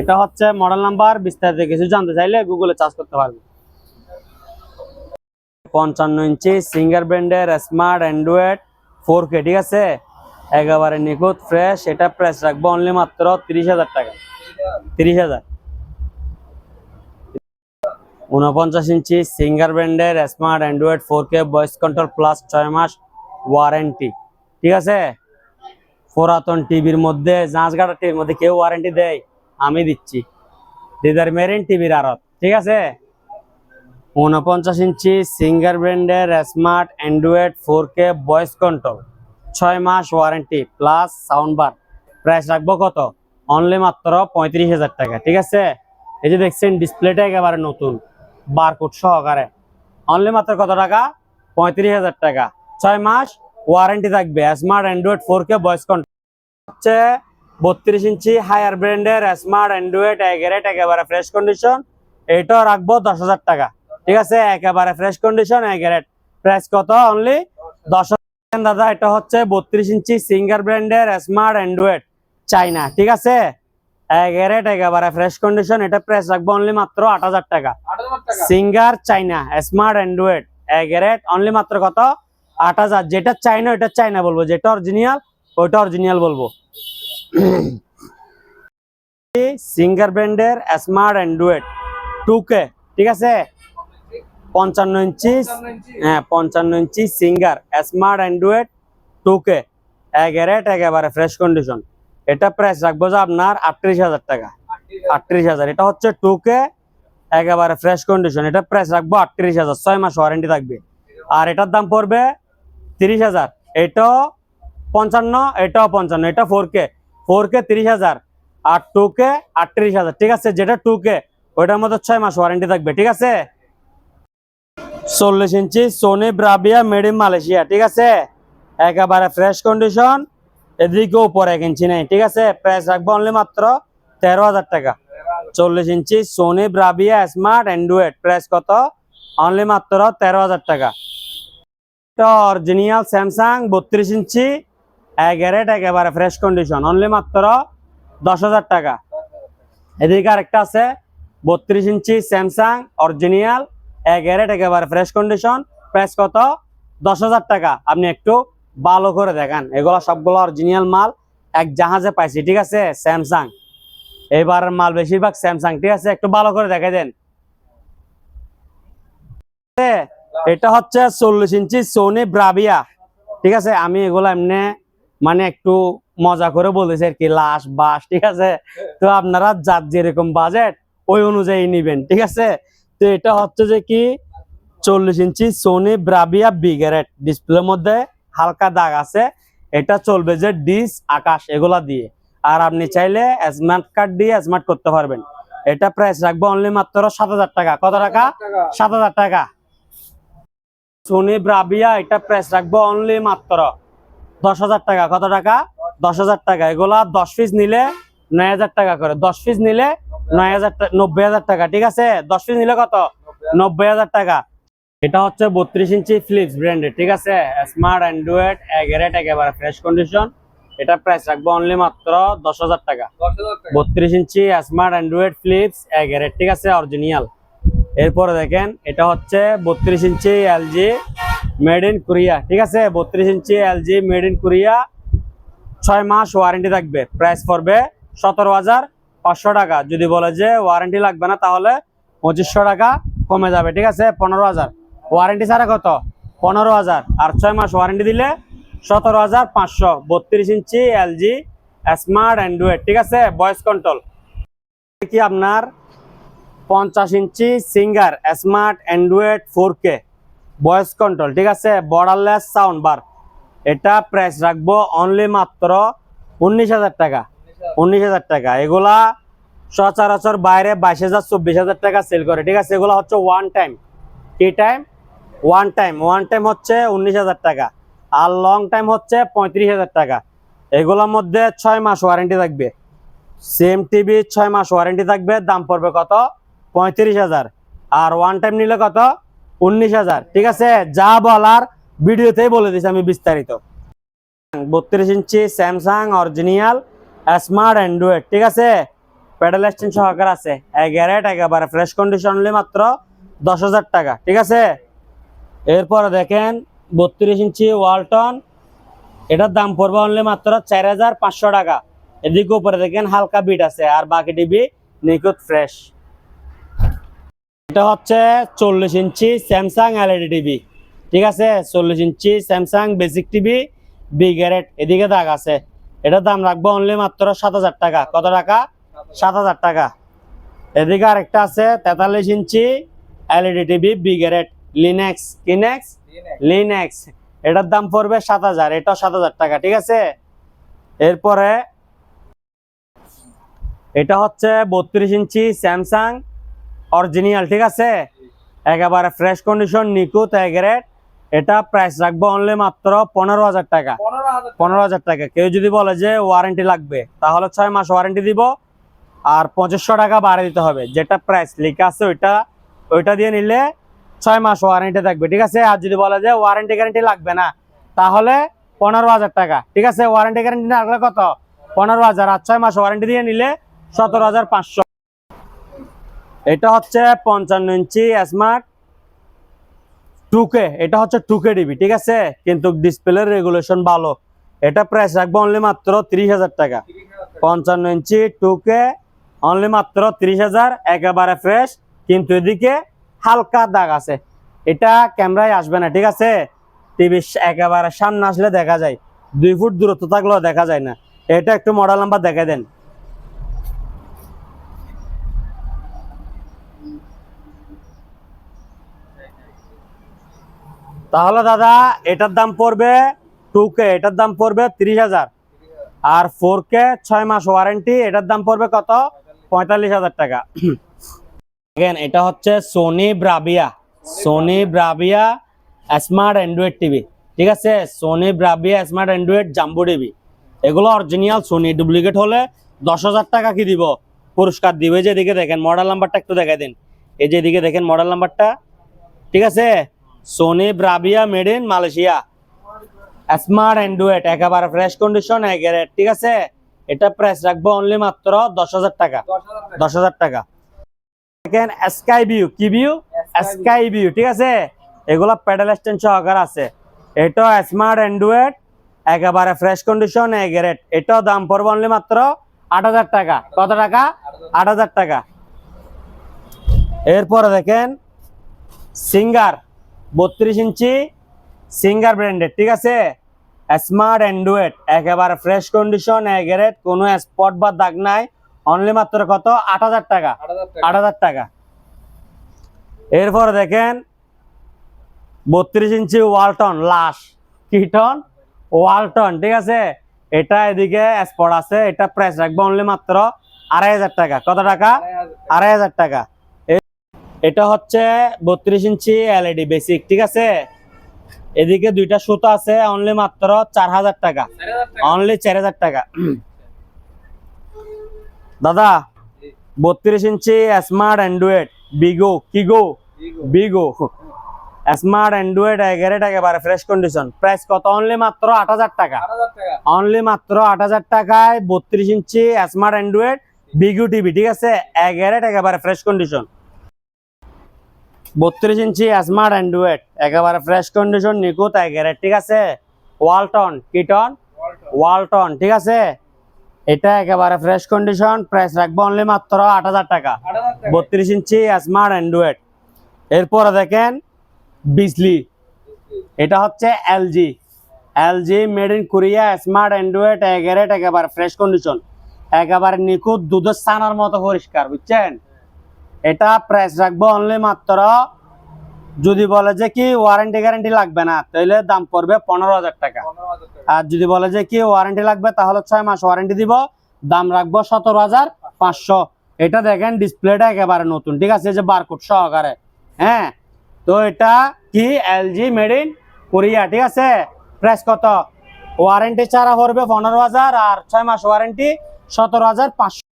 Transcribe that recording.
এটা হচ্ছে model number বিস্তারিত কিছু জানতে চাইলে গুগলে চার্জ করতে পারবে পঞ্চান্ন ইঞ্চি সিঙ্গার ব্র্যান্ডের স্মার্ট অ্যান্ড্রয়েড ফোর কে ঠিক আছে? একেবারে নিখুঁত ফ্রেশ এটা প্রাইস রাখব অনলি মাত্র তিরিশ হাজার টাকা। তিরিশ হাজার। উনপঞ্চাশ ইঞ্চি সিঙ্গার ব্র্যান্ডের smart android four K voice control plus ছয় মাস ওয়ারেন্টি ঠিক আছে? পুরাতন টিভির মধ্যে জাঁচগাটা টিভির মধ্যে কেউ ওয়ারেন্টি দেয়। আমি দিচ্ছি। দিদার মেরিন টিভির আরত ঠিক আছে? উনপঞ্চাশ ইঞ্চি সিঙ্গার ব্র্যান্ডের smart android four K voice control ছয় মাস warranty plus sound bar price রাখব কত? অনলি মাত্র পঁয়ত্রিশ হাজার টাকা, ঠিক আছে? এই যে দেখছেন ডিসপ্লেটা একেবারে নতুন বারকোড সহকারে। অনলি মাত্র কত টাকা? পঁয়ত্রিশ হাজার টাকা। ছয় মাস ওয়ারেন্টি থাকবে smart android four K voice control হচ্ছে বত্রিশ ইঞ্চি হায়ার ব্র্যান্ডের স্মার্ট অ্যান্ড্রয়েড এগারেট একেবারে ফ্রেশ কন্ডিশন এটাও রাখব দশ হাজার টাকা। ঠিক আছে? একেবারে fresh condition A grade price কত? অনলি দশ দাদা এটা হচ্ছে বত্রিশ ইঞ্চি সিঙ্গার ব্র্যান্ডের স্মার্ট অ্যান্ড্রয়েড চাইনা। ঠিক আছে? এগারেট একেবারে ফ্রেশ কন্ডিশন এটা প্রাইস রাখব অনলি মাত্র আট হাজার টাকা। Singer China smart android A grade only মাত্র কত? আট হাজার। যেটা চাইনা ওটা চাইনা বলব। যেটা অরিজিনাল ওইটা অরিজিনাল বলব। সিঙ্গার ব্র্যান্ডের স্মার্ট অ্যান্ড্রয়েড টু কে ঠিক আছে? পঞ্চান্ন ইঞ্চি হ্যাঁ পঞ্চান্ন inch Singer smart android two K A grade একেবারে ফ্রেশ কন্ডিশন এটা প্রাইস রাখব যে আপনার আটত্রিশ হাজার টাকা। আটত্রিশ হাজার, এটা হচ্ছে টু কে একেবারে ফ্রেশ কন্ডিশন এটা প্রাইস রাখব আটত্রিশ হাজার, ছয় মাস ওয়ারেন্টি থাকবে। আর এটার দাম পড়বে তিরিশ হাজার। এটাও পঞ্চান্ন এটাও পঞ্চান্ন, এটা ফোর কে ফোর কে তিরিশ হাজার আর টু কে আটত্রিশ হাজার, ঠিক আছে? যেটা টু কে, ওইটার মধ্যে ছয় মাস ওয়ারেন্টি থাকবে, ঠিক আছে? চল্লিশ inch Sony Bravia made in Malaysia ঠিক আছে? একেবারে ফ্রেশ কন্ডিশন এদিকে উপরে এক ইঞ্চি নেই, ঠিক আছে? প্রাইস রাখব অনলি মাত্র তেরো হাজার টাকা। চল্লিশ inch Sony Bravia smart android price কত? অনলি মাত্র তেরো হাজার টাকা। অরিজিনাল স্যামসাং বত্রিশ ইঞ্চি এগারেট একেবারে ফ্রেশ কন্ডিশন অনলি মাত্র দশ হাজার টাকা। এদিকে আরেকটা আছে, বত্রিশ ইঞ্চি স্যামসাং অরিজিনাল এগারেট একেবারে ফ্রেশ কন্ডিশন প্রাইস কত? দশ হাজার টাকা। আপনি একটু ভালো করে দেখান, এগুলো সবগুলো অরিজিনাল মাল, এক জাহাজে পাইছি, ঠিক আছে? স্যামসাং এবারের মাল বেশিরভাগ স্যামসাং ঠিক আছে? একটু ভালো করে দেখাই দেন। এটা হচ্ছে চল্লিশ ইঞ্চি সোনি ব্রাভিয়া ঠিক আছে? আমি এগুলো এমনি মানে একটু মজা করে বলেছে আর কি লাশ বাস ঠিক আছে? তো আপনারা যার যেরকম বাজেট ওই অনুযায়ী নিবেন ঠিক আছে? তো এটা হচ্ছে যে কি চল্লিশ ইঞ্চি সোনি ব্রাভিয়া বিগারেট ডিসপ্লের মধ্যে হালকা দাগ আছে। এটা চলবে যে ডিস আকাশ এগুলা দিয়ে। আর আপনি চাইলে স্মার্ট কার্ড দিয়ে স্মার্ট করতে পারবেন। এটা প্রাইস রাখব অনলি মাত্র সাত হাজার টাকা। কত টাকা? সাত হাজার টাকা। সোনি ব্রাভিয়া এটা প্রাইস রাখব অনলি মাত্র দশ হাজার টাকা। কত টাকা? দশ হাজার টাকা। এগুলা দশ পিস নিলে নয় হাজার টাকা করে। দশ পিস নিলে নয় হাজার নব্বই হাজার টাকা ঠিক আছে? দশ পিস নিলে কত? নব্বই হাজার টাকা। এটা হচ্ছে বত্রিশ ইঞ্চি ফ্লিপস ব্র্যান্ডের ঠিক আছে? স্মার্ট অ্যান্ড্রয়েড এগারেট একেবারে ফ্রেশ কন্ডিশন এটা প্রাইস রাখব অনলি মাত্র দশ হাজার টাকা। বত্রিশ ইঞ্চি স্মার্ট অ্যান্ড্রয়েড ফ্লিপস এগারেট ঠিক আছে? অরিজিনাল এরপরে দেখেন এটা হচ্ছে বত্রিশ inch LG made in Korea, ঠিক আছে? বত্রিশ inch LG made in Korea, ছয় মাস ওয়ারেন্টি থাকবে। প্রাইস পড়বে সতেরো হাজার পাঁচশো টাকা। যদি বলে যে ওয়ারেন্টি লাগবে না, তাহলে পঁচিশশো টাকা কমে যাবে, ঠিক আছে? পনেরো হাজার। ওয়ারেন্টি ছাড়া কত? পনেরো হাজার। আর ছয় মাস ওয়ারেন্টি দিলে সতেরো হাজার পাঁচশো। বত্রিশ ইঞ্চি এলজি স্মার্ট অ্যান্ড্রয়েড, ঠিক আছে? Voice control. কি আপনার? পঞ্চাশ inch Singer smart android four K. Voice control ঠিক আছে? বর্ডারলেস সাউন্ড বার এটা প্রাইস রাখব অনলি মাত্র উনিশ হাজার টাকা। উনিশ হাজার টাকা। এগুলা সচরাচর বাইরে বাইশ হাজার, চব্বিশ হাজার টাকা সেল করে, ঠিক আছে? এগুলো হচ্ছে ওয়ান টাইম কি time one time one time হচ্ছে উনিশ হাজার টাকা। আর লং টাইম হচ্ছে পঁয়ত্রিশ হাজার টাকা। এগুলোর মধ্যে ছয় মাস ওয়ারেন্টি থাকবে। সেম টিভি ছয় মাস ওয়ারেন্টি থাকবে। দাম পড়বে কত? পঁয়ত্রিশ হাজার। আর ওয়ান টাইম নিলে কত? উনিশ হাজার। ঠিক আছে? যা বলার ভিডিওতেই বলে দিছি আমি বিস্তারিত। বত্রিশ inch Samsung original smart android, ঠিক আছে? প্যাডেল স্ট্যান্ড সহকার আছে। এগারেট একেবারে ফ্রেশ কন্ডিশন মাত্র দশ হাজার টাকা, ঠিক আছে? এরপরে দেখেন, বত্রিশ ইঞ্চি ওয়ালটন, এটার দাম পড়বে অনলি মাত্র চার হাজার পাঁচশো টাকা। এদিকে উপরে দেখেন হালকা বিট আছে, আর বাকি টিভি নিখুঁত ফ্রেশ এটা হচ্ছে চল্লিশ ইঞ্চি স্যামসাং এলইডি টিভি। ঠিক আছে? চল্লিশ inch Samsung basic TV B grade এদিকে দাগ আছে। এটার দাম রাখব অনলি মাত্র সাত হাজার টাকা। কত টাকা? সাত হাজার টাকা। এদিকে আরেকটা আছে তেতাল্লিশ ইঞ্চি এলইডি টিভি বিগ্যারেট লিনেক্স কিনেক্স লিনেক্স এটার দাম পড়বে সাত হাজার এটাও সাত হাজার টাকা ঠিক আছে? এরপরে এটা হচ্ছে বত্রিশ ইঞ্চি স্যামসাং অরিজিনাল ঠিক আছে? একেবারে ফ্রেশ কন্ডিশন নিকুত এগারেট এটা প্রাইস রাখব অনলি মাত্র পনেরো হাজার টাকা। পনেরো হাজার টাকা। কেউ যদি বলে যে ওয়ারেন্টি লাগবে তাহলে ছয় মাস ওয়ারেন্টি দিব। আর পঁচিশশো টাকা বাড়ে দিতে হবে। যেটা প্রাইস লেখা আছে ওইটা ওইটা দিয়ে নিলে ছয় মাস ওয়ারেন্টি থাকবে ঠিক আছে? আর যদি বলে যে ওয়ারেন্টি গ্যারেন্টি লাগবে না তাহলে পনেরো হাজার টাকা ঠিক আছে? ওয়ারেন্টি গ্যারেন্টি না রাখলে কত? পনেরো হাজার। আর ছয় মাস ওয়ারেন্টি দিয়ে নিলে সতেরো হাজার পাঁচশো। এটা হচ্ছে পঞ্চান্ন ইঞ্চি স্মার্ট টুকে এটা হচ্ছে টুকে ডিবি ঠিক আছে? কিন্তু ডিসপ্লের রেগুলেশন ভালো। এটা প্রাইস রাখব অনলি মাত্র তিরিশ হাজার টাকা। পঞ্চান্ন ইঞ্চি টুকে অনলি মাত্র তিরিশ হাজার, একেবারে ফ্রেশ কিন্তু এদিকে হালকা দাগ আছে। এটা ক্যামেরায় আসবে না, ঠিক আছে? টিভি একেবারে সামনে আসলে দেখা যায়। দুই ফুট দূরত্ব থাকলেও দেখা যায় না। এটা একটু মডেল নাম্বার দেখে দেন। তাহলে দাদা, এটার দাম পড়বে টু কে এটার দাম পড়বে তিরিশ হাজার। আর ফোর কে ছয় মাস ওয়ারেন্টি এটার দাম পড়বে কত? পঁয়তাল্লিশ হাজার টাকা। এটা হচ্ছে Sony Bravia Sony Bravia smart android TV ঠিক আছে? Sony Bravia smart android jumbo TV এগুলো অরিজিনাল সোনি ডুপ্লিকেট হলে দশ হাজার টাকা কি দিব? পুরস্কার দিবে। যে এদিকে দেখেন মডেল নাম্বারটা একটু দেখাই দিন। এই যে এদিকে দেখেন মডেল নাম্বারটা ঠিক আছে? Sony Bravia made in Malaysia smart android একেবারে ফ্রেশ কন্ডিশন একেবারে ঠিক আছে? এটা প্রাইস রাখব অনলি মাত্র দশ হাজার টাকা। দশ হাজার টাকা। দেখেন স্কাই ভিউ কি ভিউ স্কাই ভিউ ঠিক আছে? এগুলো প্যাডেল স্ট্যান্ড সহকার আছে। এটা স্মার্ট অ্যান্ড্রয়েড একেবারে ফ্রেশ কন্ডিশন এগ্রেট এটাও দাম পড়বে অনলি মাত্র আট হাজার টাকা। কত টাকা? আট হাজার টাকা। এরপরে দেখেন সিঙ্গার বত্রিশ ইঞ্চি সিঙ্গার ব্র্যান্ডেড ঠিক আছে? স্মার্ট অ্যান্ড্রয়েড একেবারে ফ্রেশ কন্ডিশন এগ্রেট কোনো স্পট বা দাগ নাই অনলি মাত্র কত? আট হাজার টাকা। আট হাজার টাকা। আট হাজার টাকা। এরপরে দেখেন বত্রিশ ইঞ্চি ওয়ালটন লাশ। কিটন ওয়ালটন ঠিক আছে? এটা এদিকে স্পট আছে এটা প্রাইস রাখব অনলি মাত্র আড়াই হাজার টাকা। কত টাকা। আড়াই হাজার টাকা। আড়াই হাজার টাকা এ- এটা হচ্ছে বত্রিশ ইঞ্চি এলইডি বেসিক ঠিক আছে এদিকে দুইটা সুতো আছে অনলি মাত্র চার হাজার টাকা টাকা। অনলি চার হাজার টাকা দাদা, বত্রিশ ইঞ্চি স্মার্ট অ্যান্ড্রয়েড বিগো কিগো বিগো। বিগো স্মার্ট অ্যান্ড্রয়েড এগারো একেবারে ফ্রেশ কন্ডিশন প্রাইস কত অনলি মাত্র আট হাজার টাকা টাকা। অনলি মাত্র আট হাজার টাকায় বত্রিশ ইঞ্চি স্মার্ট অ্যান্ড্রয়েড বিগু টিভি ঠিক আছে এগারো একেবারে ফ্রেশ কন্ডিশন বত্রিশ ইঞ্চি স্মার্ট অ্যান্ড্রয়েড একেবারে ফ্রেশ কন্ডিশন নিকুত এগারো ঠিক আছে? ওয়ালটন কিটন ওয়ালটন। ঠিক আছে? এটা একেবারে ফ্রেশ কন্ডিশন প্রাইস রাখব অনলি মাত্র আট হাজার টাকা। বত্রিশ ইঞ্চি স্মার্ট অ্যান্ড্রয়েড এরপরে দেখেন বিজলি এটা হচ্ছে LG LG made in Korea smart android A grade একেবারে ফ্রেশ কন্ডিশন একেবারে নিখুঁত দুধের ছানার মতো পরিষ্কার বুঝছেন? এটা প্রাইস রাখব অনলি মাত্র যদি বলে যে কি ওয়ারেন্টি গ্যারেন্টি লাগবে না তাহলে দাম পড়বে পনেরো হাজার টাকা। আর যদি বলে যে কি ওয়ারেন্টি লাগবে তাহলে ছয় মাস ওয়ারেন্টি দিব দাম রাখব সতেরো হাজার পাঁচশো। এটা দেখেন ডিসপ্লেটা একেবারে নতুন ঠিক আছে? যে বারকোড সহকারে হ্যাঁ? তো এটা কি এলজি মেড ইন কোরিয়া ঠিক আছে? প্রাইস কত? ওয়ারেন্টি ছাড়া পড়বে পনেরো হাজার আর ছয় মাস ওয়ারেন্টি সতেরো হাজার পাঁচশো।